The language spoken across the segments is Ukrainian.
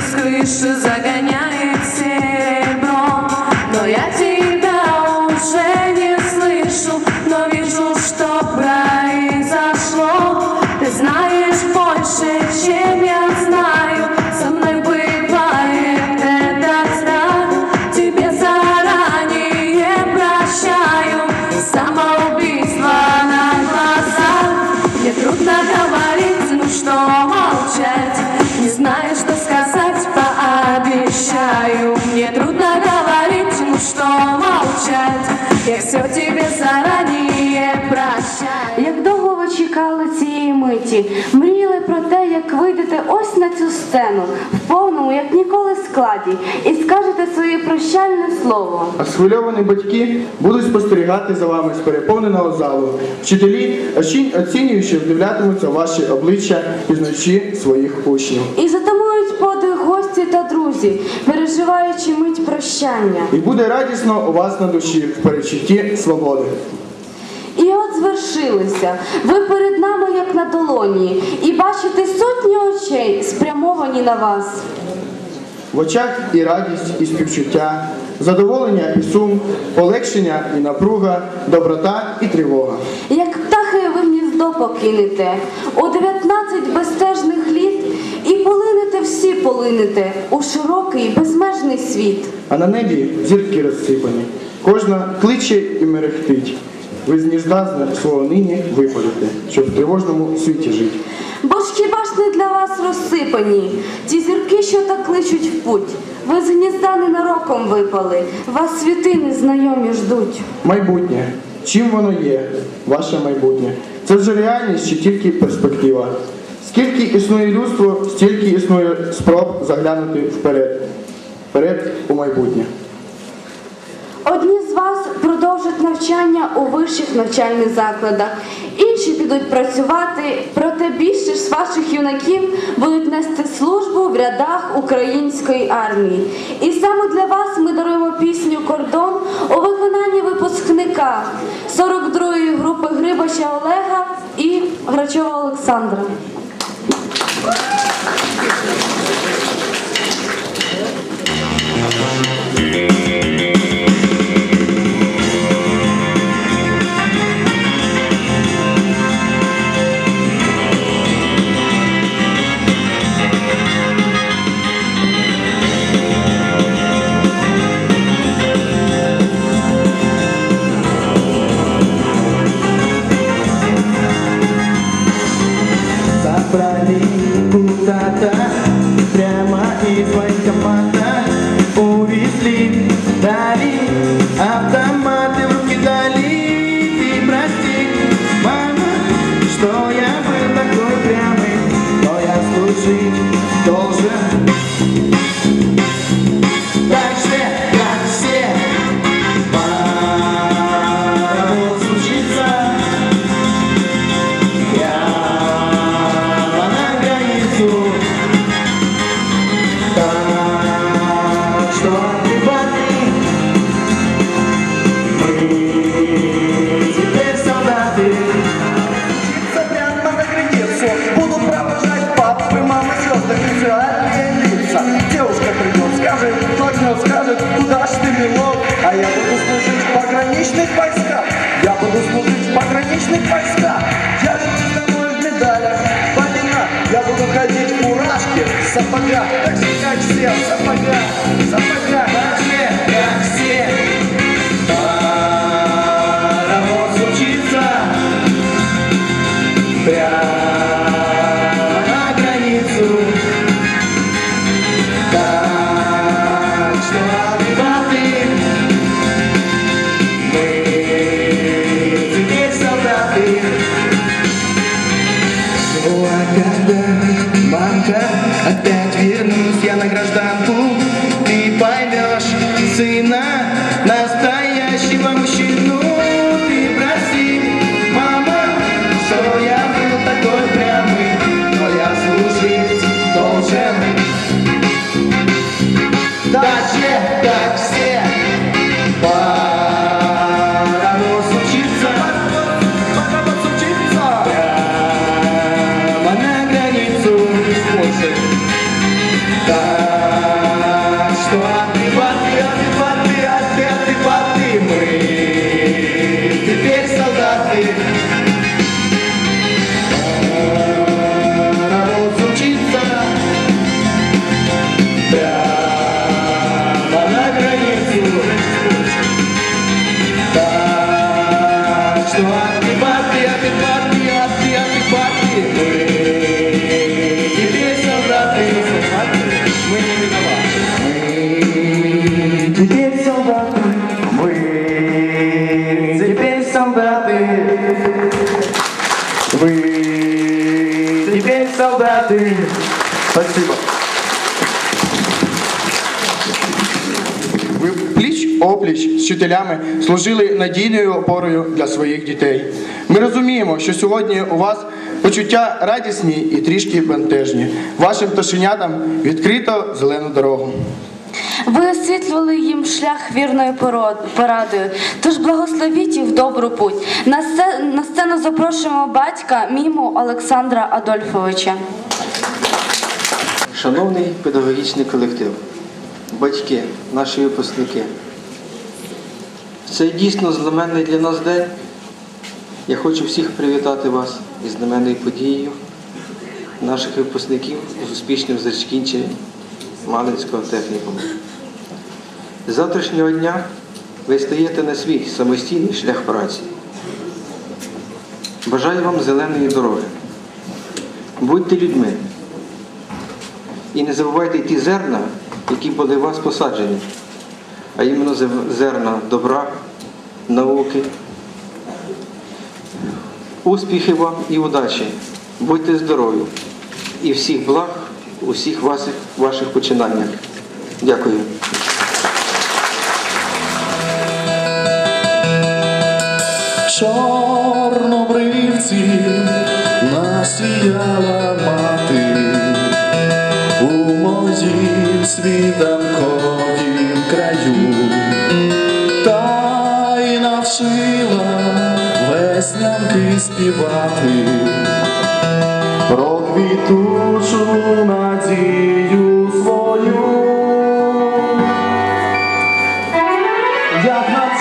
сквишь загоняет всех. Миті, мріяли про те, як вийдете ось на цю сцену, в повному, як ніколи складі, і скажете своє прощальне слово. А схвильовані батьки будуть спостерігати за вами з переповненого залу. Вчителі оцінюючи вдивлятимуться ваші обличчя, пізнаючи своїх учнів. І затамують подих гості та друзі, переживаючи мить прощання. І буде радісно у вас на душі в перечутті свободи. І. Ви перед нами, як на долоні, і бачите сотні очей, спрямовані на вас. В очах і радість, і співчуття, задоволення і сум, полегшення і напруга, доброта і тривога. Як птахи ви гніздо покинете у 19 безстежних літ, і полинете всі полинете у широкий безмежний світ. А на небі зірки розсипані. Кожна кличе і мерехтить. Ви з гнізда свого нині випадете, щоб в тривожному світі жити. Бо ж хіба ж не для вас розсипані ті зірки, що так кличуть в путь? Ви з гнізда ненароком випали, вас світи незнайомі ждуть. Майбутнє. Чим воно є, ваше майбутнє? Це вже реальність чи тільки перспектива? Скільки існує людство, стільки існує спроб заглянути вперед. Вперед у майбутнє. Одні вас продовжать навчання у вищих навчальних закладах, інші підуть працювати, проте більше з ваших юнаків будуть нести службу в рядах української армії. І саме для вас ми даруємо пісню Кордон у виконанні випускника 42-ї групи Грибача Олега і Грачова Олександра. Забрали фуражке, в сапогах Так же, как все, в Вы теперь солдаты. Спасибо. Ви пліч опліч з вчителями служили надійною опорою для своїх дітей. Ми розуміємо, що сьогодні у вас почуття радісні і трішки бентежні. Вашим пташенятам відкрито зелену дорогу. Ви освітлювали їм шлях вірною порадою. Тож благословіть їх в добру путь. На сце- на сцену запрошуємо батька міму Олександра Адольфовича. Шановний педагогічний колектив, батьки, наші випускники, це дійсно знаменний для нас день. Я хочу всіх привітати вас із знаменною подією наших випускників з успішним закінченням Малинського технікуму. З завтрашнього дня ви стаєте на свій самостійний шлях праці. Бажаю вам зеленої дороги. Будьте людьми. І не забувайте ті зерна, які були у вас посаджені, а іменно зерна добра, науки. Успіхів вам і удачі. Будьте здорові і всіх благ у всіх ваших, ваших починаннях. Дякую. Чорнобривці насіяла мати у моїм світанковім краю, та й навчила веснянки співати про квітучу надію свою. Як на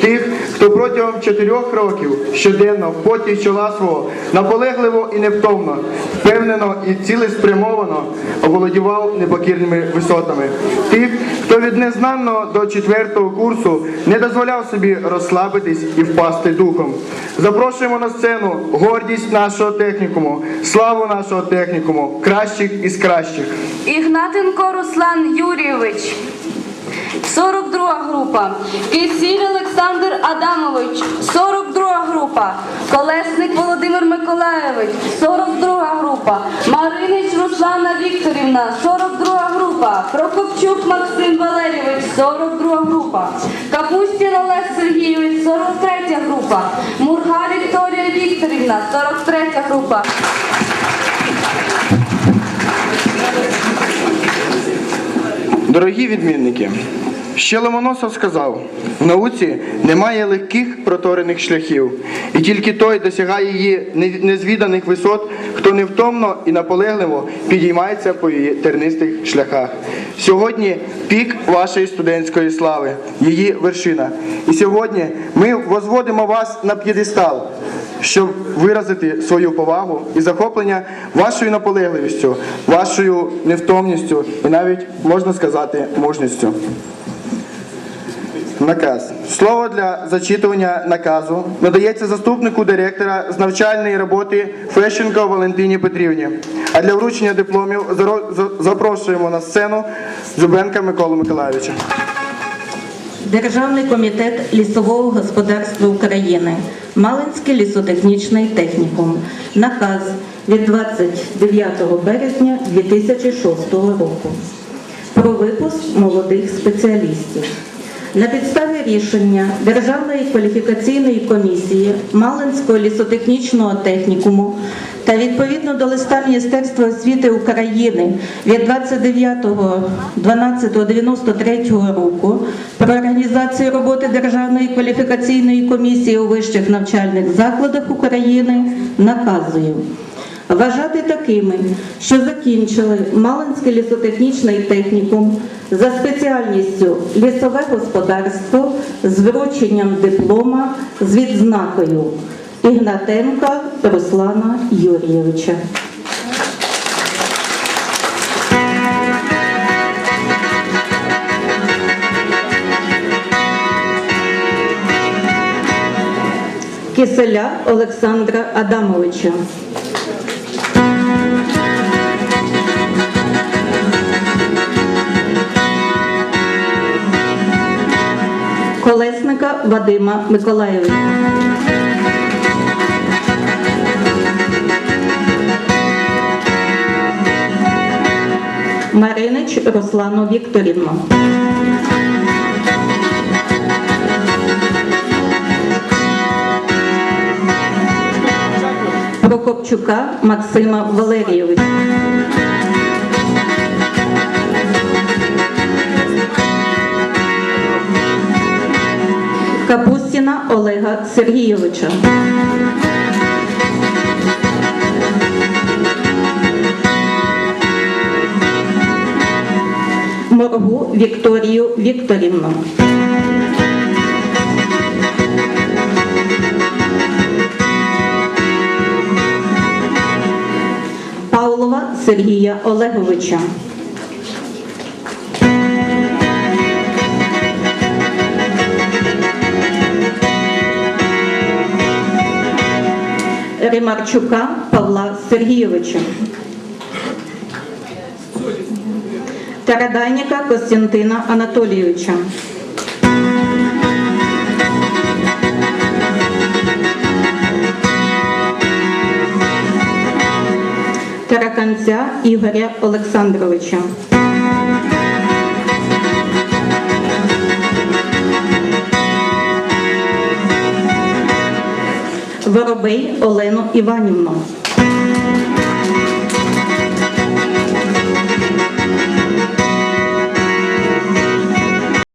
Тих, хто протягом чотирьох років щоденно в поті чола свого наполегливо і невтомно, впевнено і цілеспрямовано оволодівав непокірними висотами. Тих, хто від незнанного до четвертого курсу не дозволяв собі розслабитись і впасти духом. Запрошуємо на сцену гордість нашого технікуму, славу нашого технікуму, кращих із кращих. Ігнатенко Руслан Юрійович. 42 група. Кисіль Олександр Адамович. 42 група. Колесник Володимир Миколаєвич. 42 група. Маринич Руслана Вікторівна. 42 група. Прокопчук Максим Валерійович. 42 група. Капустін Олег Сергійович. 43 група. Мурга Вікторія Вікторівна. 43 група. Дорогі відмінники, ще Ломоносов сказав: в науці немає легких проторених шляхів, і тільки той досягає її незвіданих висот, хто невтомно і наполегливо підіймається по її тернистих шляхах. Сьогодні пік вашої студентської слави, її вершина. І сьогодні ми возводимо вас на п'єдестал. щоб виразити свою повагу і захоплення вашою наполегливістю, вашою невтомністю і навіть можна сказати мужністю. Наказ. Слово для зачитування наказу надається заступнику директора з навчальної роботи Фещенко Валентині Петрівні. А для вручення дипломів запрошуємо на сцену Зубенка Миколу Миколайовича. Державний комітет лісового господарства України, Малинський лісотехнічний технікум. Наказ від 29 березня 2006 року про випуск молодих спеціалістів. На підставі рішення Державної кваліфікаційної комісії Малинського лісотехнічного технікуму та відповідно до листа Міністерства освіти України від 29.12.93 року про організацію роботи Державної кваліфікаційної комісії у вищих навчальних закладах України наказую. Вважати такими, що закінчили Малинський лісотехнічний технікум за спеціальністю лісове господарство з врученням диплома з відзнакою Ігнатенка Руслана Юрійовича. Киселя Олександра Адамовича. Колесника Вадима Миколаєвича. Маринич Руслану Вікторівну. Прокопчука Максима Валерійовича. Капустіна Олега Сергійовича. Моргу Вікторію Вікторівну. Павлова Сергія Олеговича. Римарчука Павла Сергійовича. Тарадайника Костянтина Анатолійовича. Тараканця Ігоря Олександровича. Воробей Олену Іванівну.